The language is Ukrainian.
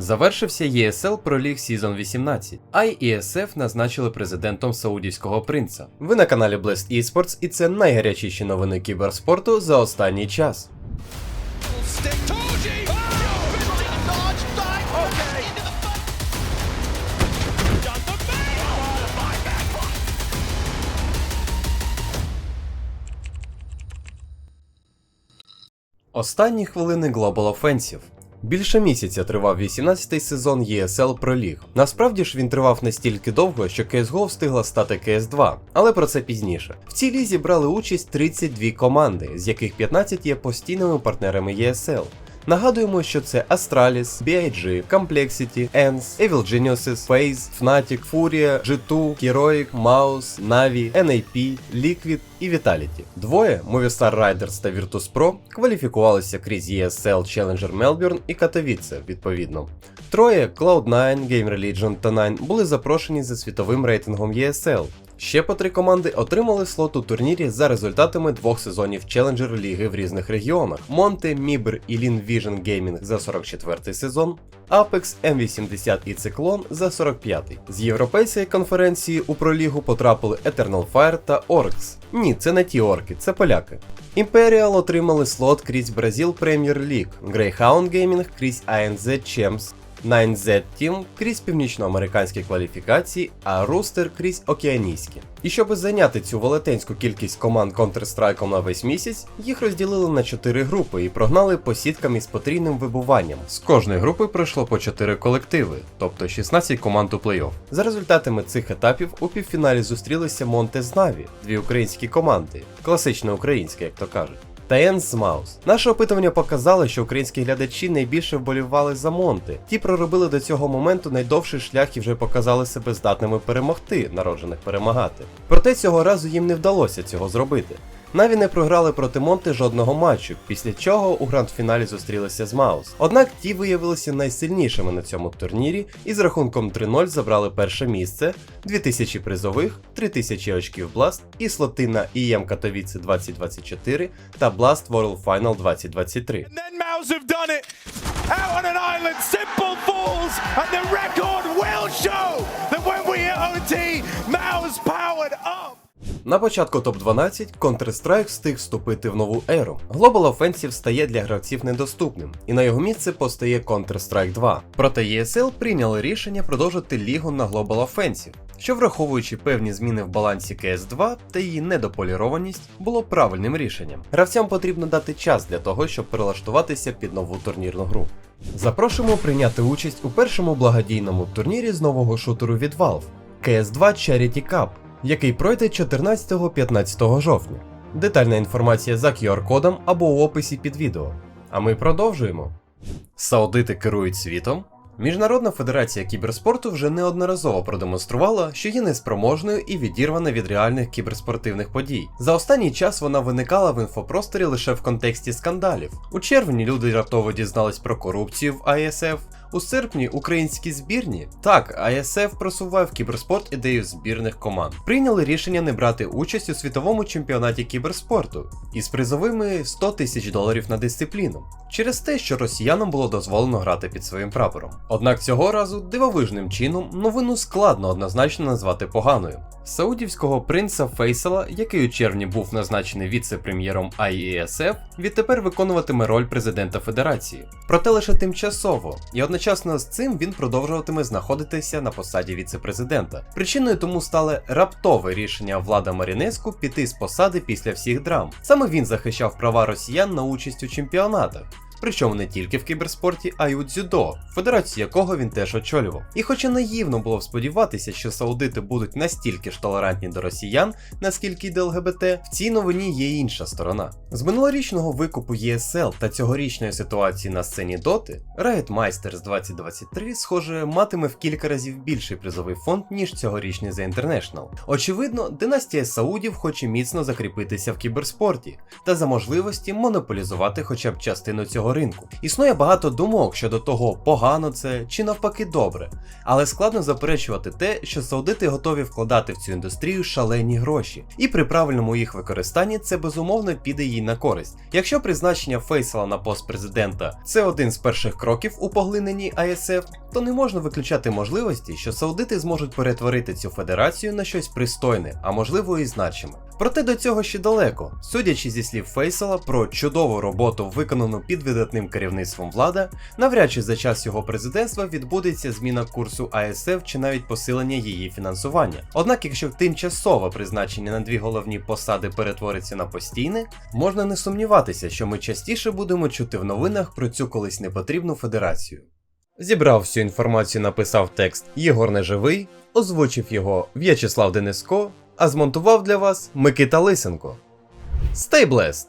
Завершився Pro League Season 18, а й ESF назначили президентом Саудівського принца. Ви на каналі Blast Esports і це найгарячіші новини кіберспорту за останній час. Останні хвилини Global Offensive. Більше місяця тривав 18-й сезон ESL Pro League. Насправді ж він тривав настільки довго, що CSGO встигла стати CS2, але про це пізніше. В цій лізі брали участь 32 команди, з яких 15 є постійними партнерами ESL. Нагадуємо, що це Astralis, BIG, Complexity, ENS, Evil Geniuses, FaZe, Fnatic, Furia, G2, Heroic, Mouse, Navi, NAP, Liquid і Vitality. Двоє Movistar Riders та Virtus.pro кваліфікувалися крізь ESL Challenger Melbourne і Katowice, відповідно. Троє Cloud9, Game Religion та Nine були запрошені за світовим рейтингом ESL. Ще по три команди отримали слот у турнірі за результатами двох сезонів Challenger ліги в різних регіонах: Monte, Mibr і Vision Gaming за 44 сезон, Apex, M80 і Циклон за 45-й. З європейської конференції у пролігу потрапили Eternal Fire та Orcs. Ні, це не ті орки, це поляки. Imperial отримали слот крізь Brazil Premier League, Greyhound Gaming крізь ANZ Champs, 9Z Team крізь північноамериканські кваліфікації, а Rooster крізь океанійські. І щоб зайняти цю велетенську кількість команд Counter-Strike на весь місяць, їх розділили на 4 групи і прогнали по сіткам із потрійним вибуванням. З кожної групи пройшло по 4 колективи, тобто 16 команд у плей-офф. За результатами цих етапів у півфіналі зустрілися Монте з Наві, дві українські команди, класично українські, як то кажуть та Енс Маус. Наше опитування показало, що українські глядачі найбільше вболівали за Монти. Ті проробили до цього моменту найдовший шлях і вже показали себе здатними перемогти, народжених перемагати. Проте цього разу їм не вдалося цього зробити. Наві не програли проти Монти жодного матчу, після чого у гранд-фіналі зустрілися з Маус. Однак ті виявилися найсильнішими на цьому турнірі і з рахунком 3-0 забрали перше місце, 2000 призових, 3000 очків Blast і слоти на EM Katowice 2024 та Blast World Final 2023. And then Mouse have done it. Out on an island, and the record will show that when we hit. На початку топ-12 Counter-Strike встиг вступити в нову еру. Global Offensive стає для гравців недоступним, і на його місце постає Counter-Strike 2. Проте ESL прийняли рішення продовжити лігу на Global Offensive, що враховуючи певні зміни в балансі CS2 та її недополірованість, було правильним рішенням. Гравцям потрібно дати час для того, щоб прилаштуватися під нову турнірну гру. Запрошуємо прийняти участь у першому благодійному турнірі з нового шутеру від Valve CS2 Charity Cup, який пройде 14-15 жовтня. Детальна інформація за QR-кодом або у описі під відео. А ми продовжуємо. Саудити керують світом. Міжнародна федерація кіберспорту вже неодноразово продемонструвала, що є неспроможною і відірвана від реальних кіберспортивних подій. За останній час вона виникала в інфопросторі лише в контексті скандалів. У червні люди раптово дізнались про корупцію в ISF. У серпні українські збірні так, ISF просував кіберспорт ідею збірних команд. Прийняли рішення не брати участь у світовому чемпіонаті кіберспорту із призовими 100 тисяч доларів на дисципліну через те, що росіянам було дозволено грати під своїм прапором. Однак цього разу дивовижним чином новину складно однозначно назвати поганою. Саудівського принца Фейсала, який у червні був назначений віце-прем'єром IESF, відтепер виконуватиме роль президента федерації. Проте лише тимчасово, і одночасно з цим він продовжуватиме знаходитися на посаді віце-президента. Причиною тому стало раптове рішення влада Марінеску піти з посади після всіх драм. Саме він захищав права росіян на участь у чемпіонатах. Причому не тільки в кіберспорті, а й у дзюдо, федерацію якого він теж очолював. І хоча наївно було б сподіватися, що саудити будуть настільки ж толерантні до росіян, наскільки й до ЛГБТ, в цій новині є інша сторона. З минулорічного викупу ESL та цьогорічної ситуації на сцені Доти, Riot Masters 2023, схоже, матиме в кілька разів більший призовий фонд, ніж цьогорічний The International. Очевидно, династія Саудів хоче міцно закріпитися в кіберспорті та за можливості монополізувати хоча б частину цього футбольного ринку. Існує багато думок щодо того, погано це чи навпаки добре, але складно заперечувати те, що саудити готові вкладати в цю індустрію шалені гроші, і при правильному їх використанні це безумовно піде їй на користь. Якщо призначення Фейсала на пост президента це один з перших кроків у поглиненні АСФ, то не можна виключати можливості, що саудити зможуть перетворити цю федерацію на щось пристойне, а можливо і значиме. Проте до цього ще далеко. Судячи зі слів Фейсала про чудову роботу, виконану під видатним керівництвом влада, навряд чи за час його президентства відбудеться зміна курсу АСФ чи навіть посилення її фінансування. Однак, якщо тимчасове призначення на дві головні посади перетвориться на постійне, можна не сумніватися, що ми частіше будемо чути в новинах про цю колись непотрібну федерацію. Зібрав всю інформацію, написав текст Єгор Неживий, озвучив його В'ячеслав Дениско, а змонтував для вас Микита Лисенко. Stay blessed!